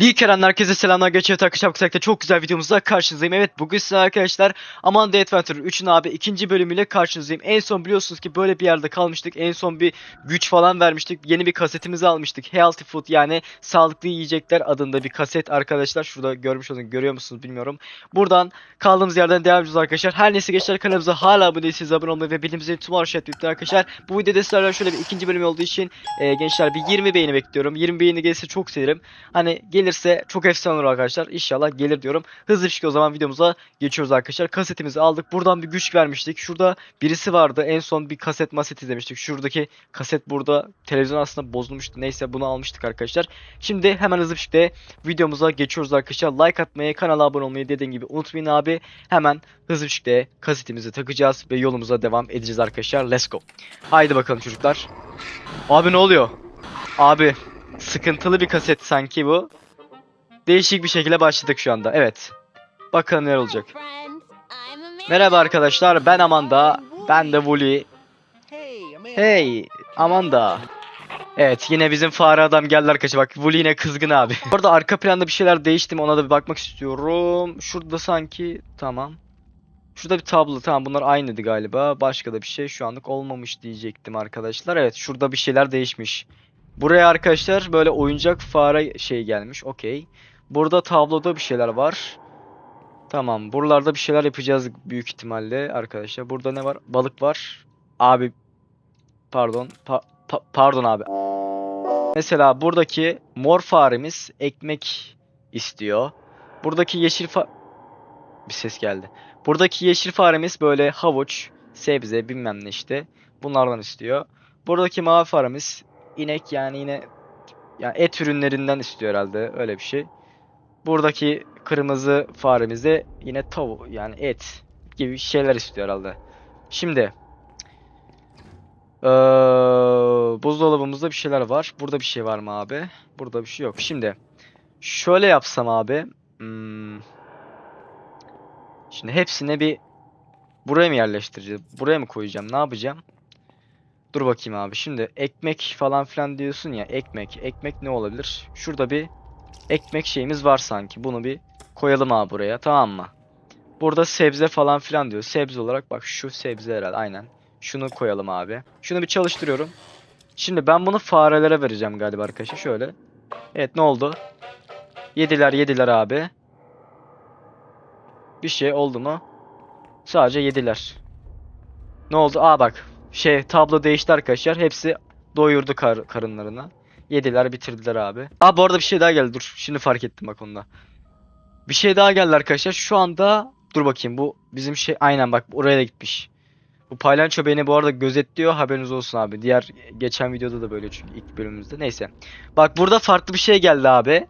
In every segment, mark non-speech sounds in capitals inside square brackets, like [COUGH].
Lee Kerem herkese selamlar geçiyor arkadaşlar bu çok güzel videomuzda karşınızdayım. Evet bugün size arkadaşlar Amanda Adventure 3'ün abi ikinci bölümüyle karşınızdayım. En son biliyorsunuz ki böyle bir yerde kalmıştık. En son bir güç falan vermiştik. Yeni bir kasetimizi almıştık. Healthy Food yani sağlıklı yiyecekler adında bir kaset arkadaşlar. Şurada görmüş olun görüyor musunuz bilmiyorum. Buradan kaldığımız yerden devam ediyoruz arkadaşlar. Her neyse gençler kanalımıza hala abone değilseniz abone olmayı ve bildirimleri tüm araştırmayı unutmayın arkadaşlar. Bu videoda sizlerle şöyle bir ikinci bölüm olduğu için e, gençler bir 20 beğeni bekliyorum. 20 beğeni gelirse çok sevinirim. Hani gelirse çok efsane olur arkadaşlar. İnşallah gelir diyorum. Hızlı bir şekilde o zaman videomuza geçiyoruz arkadaşlar. Kasetimizi aldık. Buradan bir güç vermiştik. Şurada birisi vardı. En son bir kaset maset izlemiştik. Şuradaki kaset burada televizyon aslında bozulmuştu. Neyse bunu almıştık arkadaşlar. Şimdi hemen hızlı bir şekilde videomuza geçiyoruz arkadaşlar. Like atmayı, kanala abone olmayı dediğim gibi unutmayın abi. Hemen hızlı bir şekilde kasetimizi takacağız ve yolumuza devam edeceğiz arkadaşlar. Let's go. Haydi bakalım çocuklar. Abi ne oluyor? Abi sıkıntılı bir kaset sanki bu. Değişik bir şekilde başladık şu anda. Evet. Bakalım neler olacak. Merhaba arkadaşlar ben Amanda. Ben de Wooly. Hey Amanda. Evet yine bizim fare adam geldi arkadaşlar bak Wooly yine kızgın abi. [LAUGHS] Orada arka planda bir şeyler değişti mi ona da bir bakmak istiyorum. Şurada sanki tamam. Şurada bir tablo tamam bunlar aynıydı galiba. Başka da bir şey şu anlık olmamış diyecektim arkadaşlar. Evet şurada bir şeyler değişmiş. Buraya arkadaşlar böyle oyuncak fare şey gelmiş. Okey. Burada tabloda bir şeyler var. Tamam. Buralarda bir şeyler yapacağız büyük ihtimalle arkadaşlar. Burada ne var? Balık var. Abi pardon. Pa- pa- pardon abi. Mesela buradaki mor faremiz ekmek istiyor. Buradaki yeşil fa bir ses geldi. Buradaki yeşil faremiz böyle havuç, sebze bilmem ne işte. Bunlardan istiyor. Buradaki mavi faremiz inek yani yine yani et ürünlerinden istiyor herhalde öyle bir şey. Buradaki kırmızı faremiz yine tavuk yani et gibi şeyler istiyor herhalde. Şimdi eee, buzdolabımızda bir şeyler var. Burada bir şey var mı abi? Burada bir şey yok. Şimdi şöyle yapsam abi. hmm, şimdi hepsine bir buraya mı yerleştireceğim? Buraya mı koyacağım? Ne yapacağım? Dur bakayım abi. Şimdi ekmek falan filan diyorsun ya. Ekmek. Ekmek ne olabilir? Şurada bir ekmek şeyimiz var sanki. Bunu bir koyalım abi buraya. Tamam mı? Burada sebze falan filan diyor. Sebze olarak bak şu sebze herhalde. Aynen. Şunu koyalım abi. Şunu bir çalıştırıyorum. Şimdi ben bunu farelere vereceğim galiba arkadaşlar. Şöyle. Evet ne oldu? Yediler yediler abi. Bir şey oldu mu? Sadece yediler. Ne oldu? Aa bak. Şey tablo değişti arkadaşlar. Hepsi doyurdu kar karınlarına. Yediler bitirdiler abi. Aa bu arada bir şey daha geldi. Dur şimdi fark ettim bak onda. Bir şey daha geldi arkadaşlar. Şu anda dur bakayım bu bizim şey aynen bak oraya da gitmiş. Bu paylanço beni bu arada gözetliyor haberiniz olsun abi. Diğer geçen videoda da böyle çünkü ilk bölümümüzde. Neyse. Bak burada farklı bir şey geldi abi.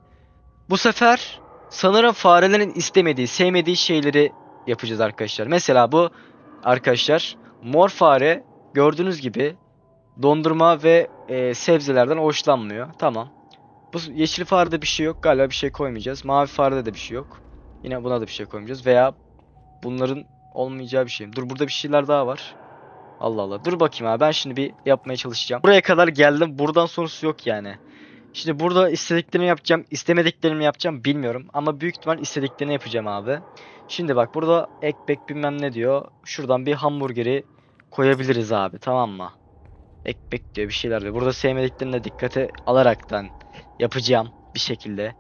Bu sefer sanırım farelerin istemediği, sevmediği şeyleri yapacağız arkadaşlar. Mesela bu arkadaşlar mor fare gördüğünüz gibi dondurma ve e, sebzelerden hoşlanmıyor. Tamam. Bu yeşil farede bir şey yok. Galiba bir şey koymayacağız. Mavi farede de bir şey yok. Yine buna da bir şey koymayacağız. Veya bunların olmayacağı bir şey. Dur burada bir şeyler daha var. Allah Allah. Dur bakayım abi. Ben şimdi bir yapmaya çalışacağım. Buraya kadar geldim. Buradan sonrası yok yani. Şimdi burada istediklerimi yapacağım. istemediklerimi yapacağım bilmiyorum. Ama büyük ihtimal istediklerini yapacağım abi. Şimdi bak burada ekmek bilmem ne diyor. Şuradan bir hamburgeri koyabiliriz abi. Tamam mı? Ekmek diyor bir şeyler diyor. Burada sevmediklerini de dikkate alaraktan yapacağım bir şekilde.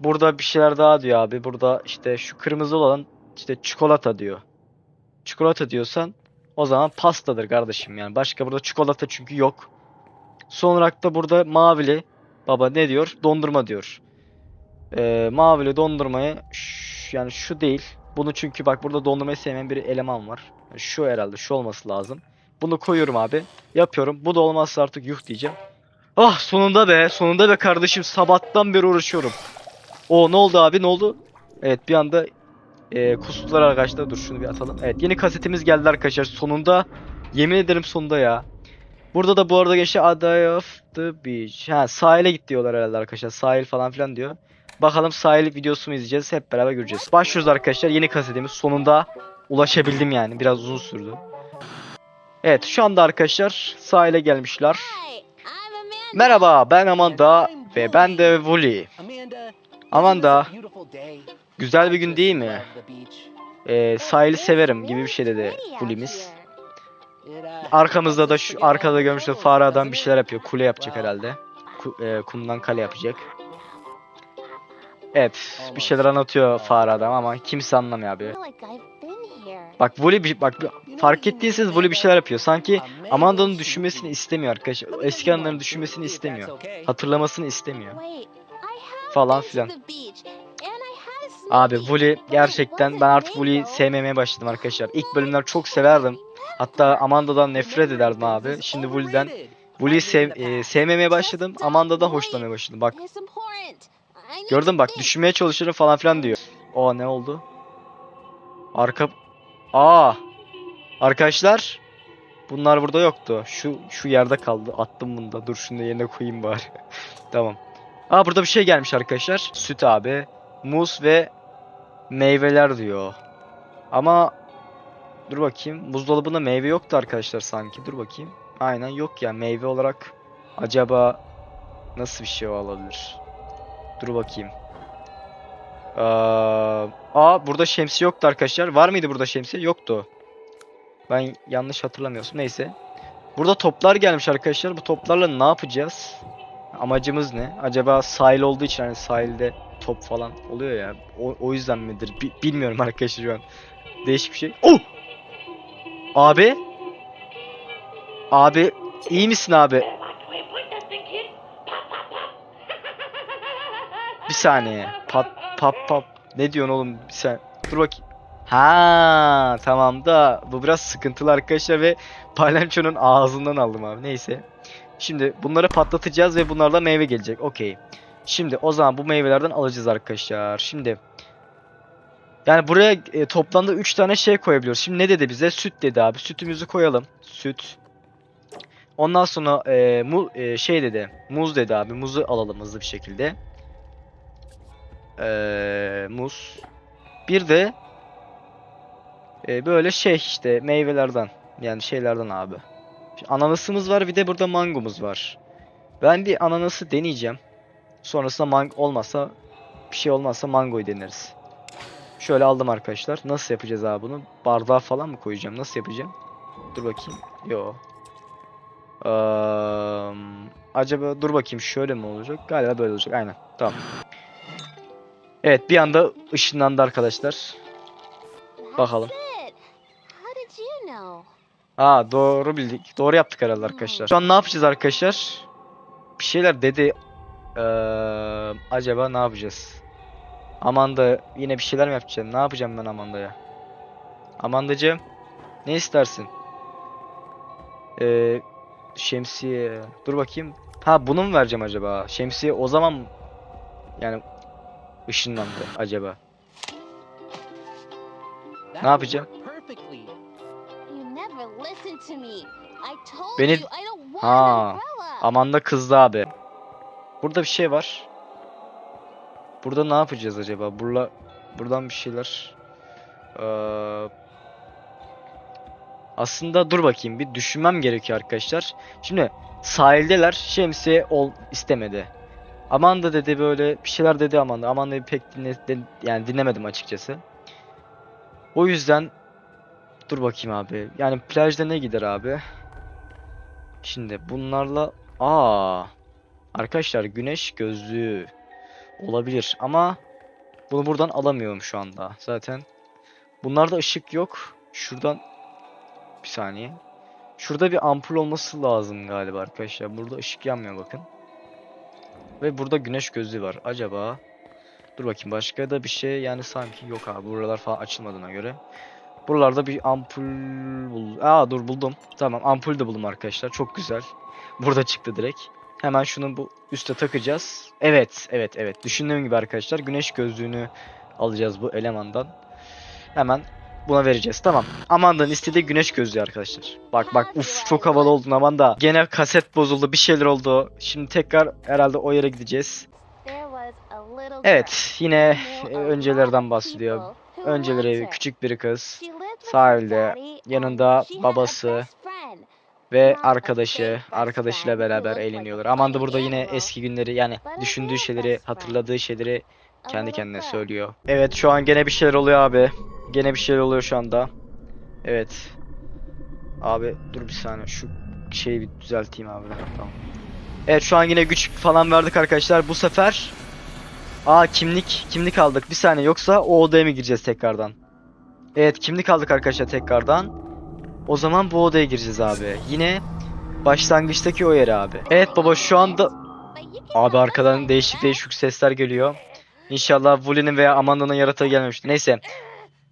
Burada bir şeyler daha diyor abi. Burada işte şu kırmızı olan işte çikolata diyor. Çikolata diyorsan o zaman pastadır kardeşim yani. Başka burada çikolata çünkü yok. Son olarak da burada mavili baba ne diyor? Dondurma diyor. Ee, mavili dondurmayı yani şu değil. Bunu çünkü bak burada dondurmayı sevmeyen bir eleman var. Yani şu herhalde şu olması lazım. Bunu koyuyorum abi. Yapıyorum. Bu da olmazsa artık yuh diyeceğim. Ah sonunda be. Sonunda be kardeşim. Sabahtan beri uğraşıyorum. O ne oldu abi ne oldu? Evet bir anda e, kustular arkadaşlar. Dur şunu bir atalım. Evet yeni kasetimiz geldi arkadaşlar. Sonunda. Yemin ederim sonunda ya. Burada da bu arada geçti Aday of the Beach. Ha sahile git diyorlar herhalde arkadaşlar. Sahil falan filan diyor. Bakalım sahil videosu mu izleyeceğiz. Hep beraber göreceğiz. Başlıyoruz arkadaşlar. Yeni kasetimiz. Sonunda ulaşabildim yani. Biraz uzun sürdü. Evet şu anda arkadaşlar sahile gelmişler. Merhaba ben Amanda ve ben de Wooly. Amanda, Aman da güzel bir gün değil mi? Ee, sahili severim gibi bir şey dedi Fulimiz. Arkamızda da şu arkada görmüştüm fare adam bir şeyler yapıyor. Kule yapacak herhalde. Ku- e, kumdan kale yapacak. Evet, bir şeyler anlatıyor fare adam ama kimse anlamıyor abi. Bak Voli bir bak fark ettiyseniz Voli bir şeyler yapıyor. Sanki Amanda'nın düşünmesini istemiyor arkadaşlar. Eski anlarını düşünmesini istemiyor. Hatırlamasını istemiyor. Falan filan. Abi Voli gerçekten ben artık Voli'yi sevmemeye başladım arkadaşlar. İlk bölümler çok severdim. Hatta Amanda'dan nefret ederdim abi. Şimdi Voli'den Voli'yi sev, e, sevmemeye başladım. Amanda'dan hoşlanmaya başladım. Bak gördün bak düşünmeye çalışırım falan filan diyor. O ne oldu? Arka Aa! Arkadaşlar bunlar burada yoktu. Şu şu yerde kaldı. Attım bunu da. Dur şunu da yerine koyayım bari. [LAUGHS] tamam. Aa burada bir şey gelmiş arkadaşlar. Süt abi, muz ve meyveler diyor. Ama dur bakayım. Buzdolabında meyve yoktu arkadaşlar sanki. Dur bakayım. Aynen yok ya. Meyve olarak acaba nasıl bir şey olabilir? Dur bakayım. Ee, aa burada şemsiye yoktu arkadaşlar. Var mıydı burada şemsiye? Yoktu. Ben yanlış hatırlamıyorsam. Neyse. Burada toplar gelmiş arkadaşlar. Bu toplarla ne yapacağız? Amacımız ne? Acaba sahil olduğu için hani sahilde top falan oluyor ya. O, o yüzden midir? Bi- bilmiyorum arkadaşlar şu an. Değişik bir şey. Oh! Abi? Abi iyi misin abi? Bir saniye. Pat pap pap. Ne diyorsun oğlum? Sen. Dur bakayım. Ha tamam da bu biraz sıkıntılı arkadaşlar ve Palenço'nun ağzından aldım abi. Neyse. Şimdi bunları patlatacağız ve bunlardan meyve gelecek. Okey. Şimdi o zaman bu meyvelerden alacağız arkadaşlar. Şimdi yani buraya e, toplamda 3 tane şey koyabiliyoruz. Şimdi ne dedi bize? Süt dedi abi. Sütümüzü koyalım. Süt. Ondan sonra e, mu, e, şey dedi. Muz dedi abi. Muzu alalım hızlı bir şekilde. E, muz. Bir de e, böyle şey işte meyvelerden. Yani şeylerden abi. Ananasımız var bir de burada mangomuz var. Ben bir ananası deneyeceğim. Sonrasında mang olmazsa bir şey olmazsa mangoyu deneriz. Şöyle aldım arkadaşlar. Nasıl yapacağız abi bunu? Bardağa falan mı koyacağım? Nasıl yapacağım? Dur bakayım. Yo. Eee, acaba dur bakayım şöyle mi olacak? Galiba böyle olacak. Aynen. Tamam. Evet bir anda ışınlandı arkadaşlar. Bakalım. Aa doğru bildik. Doğru yaptık herhalde arkadaşlar. Şu an ne yapacağız arkadaşlar? Bir şeyler dedi. Eee, acaba ne yapacağız? Amanda yine bir şeyler mi yapacağım? Ne yapacağım ben Amanda'ya? Amandacığım ne istersin? Eee şemsiye. Dur bakayım. Ha bunu mu vereceğim acaba? Şemsiye o zaman yani ışınlandı acaba. Ne yapacağım? Beni- Ha, Amanda kızdı abi. Burada bir şey var. Burada ne yapacağız acaba? Burada buradan bir şeyler. Eee, aslında dur bakayım bir düşünmem gerekiyor arkadaşlar. Şimdi sahildeler. Şemsiye ol istemedi. Amanda dedi böyle bir şeyler dedi Amanda. Amanda'yı pek dinle, din- yani dinlemedim açıkçası. O yüzden dur bakayım abi. Yani plajda ne gider abi? Şimdi bunlarla aa arkadaşlar güneş gözlüğü olabilir ama bunu buradan alamıyorum şu anda. Zaten bunlarda ışık yok. Şuradan bir saniye. Şurada bir ampul olması lazım galiba arkadaşlar. Burada ışık yanmıyor bakın. Ve burada güneş gözlüğü var. Acaba dur bakayım başka da bir şey yani sanki yok abi. Buralar falan açılmadığına göre. Buralarda bir ampul bul. Aa dur buldum. Tamam ampul de buldum arkadaşlar. Çok güzel. Burada çıktı direkt. Hemen şunu bu üste takacağız. Evet, evet, evet. Düşündüğüm gibi arkadaşlar güneş gözlüğünü alacağız bu elemandan. Hemen buna vereceğiz. Tamam. Amanda'nın istediği güneş gözlüğü arkadaşlar. Bak bak uf çok havalı oldun Amanda. Gene kaset bozuldu, bir şeyler oldu. Şimdi tekrar herhalde o yere gideceğiz. Evet, yine e, öncelerden bahsediyor. Önceleri küçük bir kız sahilde, yanında babası ve arkadaşı, arkadaşıyla beraber eğleniyorlar. Amanda burada yine eski günleri yani düşündüğü şeyleri, hatırladığı şeyleri Kendi kendine söylüyor. Evet şu an gene bir şeyler oluyor abi. Gene bir şeyler oluyor şu anda. Evet. Abi dur bir saniye şu şeyi bir düzelteyim abi. Tamam. Evet şu an yine güç falan verdik arkadaşlar. Bu sefer Aa kimlik kimlik aldık. Bir saniye yoksa o odaya mı gireceğiz tekrardan? Evet kimlik aldık arkadaşlar tekrardan. O zaman bu odaya gireceğiz abi. Yine başlangıçtaki o yere abi. Evet baba şu anda Abi arkadan değişik değişik sesler geliyor. İnşallah Wuli'nin veya Amanda'nın yaratığı gelmemiştir. Neyse.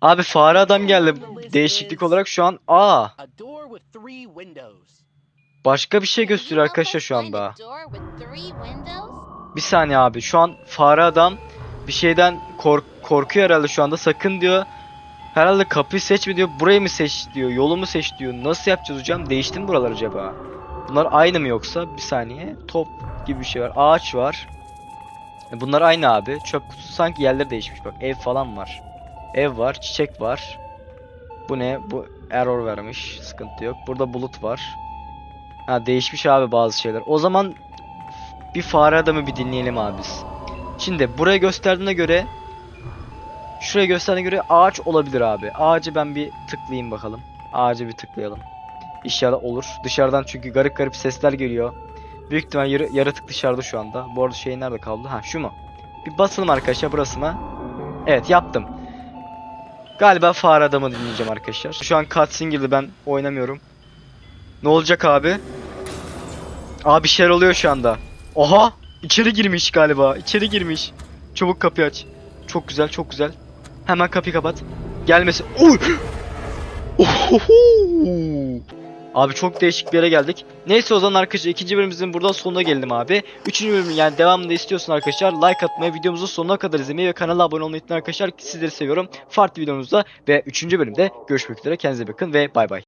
Abi fare adam geldi. Değişiklik olarak şu an A başka bir şey gösteriyor arkadaşlar şu anda. Bir saniye abi. Şu an fare adam bir şeyden kork korkuyor herhalde şu anda. Sakın diyor. Herhalde kapıyı seçme diyor. Burayı mı seç diyor. Yolu mu seç diyor. Nasıl yapacağız hocam? Değişti mi buralar acaba? Bunlar aynı mı yoksa? Bir saniye. Top gibi bir şey var. Ağaç var. E, Bunlar aynı abi. Çöp kutusu sanki yerleri değişmiş bak. Ev falan var. Ev var. Çiçek var. Bu ne? Bu error vermiş. Sıkıntı yok. Burada bulut var. Ha değişmiş abi bazı şeyler. O zaman bir fare adamı bir dinleyelim abi biz. Şimdi buraya gösterdiğine göre Şuraya gösterdiğine göre ağaç olabilir abi. Ağacı ben bir tıklayayım bakalım. Ağacı bir tıklayalım. İnşallah olur. Dışarıdan çünkü garip garip sesler geliyor. Büyük ihtimal yarı, yaratık dışarıda şu anda. Bu arada şey nerede kaldı? Ha şu mu? Bir basalım arkadaşlar burası mı? Evet yaptım. Galiba fare adamı dinleyeceğim arkadaşlar. Şu an cutscene girdi ben oynamıyorum. Ne olacak abi? Abi bir şeyler oluyor şu anda. Oha! İçeri girmiş galiba. İçeri girmiş. Çabuk kapıyı aç. Çok güzel, çok güzel. Hemen kapıyı kapat. Gelmesin. Oy! Ohoho! [GASPS] Abi çok değişik bir yere geldik. Neyse o zaman arkadaşlar ikinci bölümümüzün burada sonuna geldim abi. Üçüncü bölümün yani devamını istiyorsun arkadaşlar. Like atmayı, videomuzu sonuna kadar izlemeyi ve kanala abone olmayı unutmayın arkadaşlar. Sizleri seviyorum. Farklı videomuzda ve üçüncü bölümde görüşmek üzere. Kendinize bakın ve bay bay.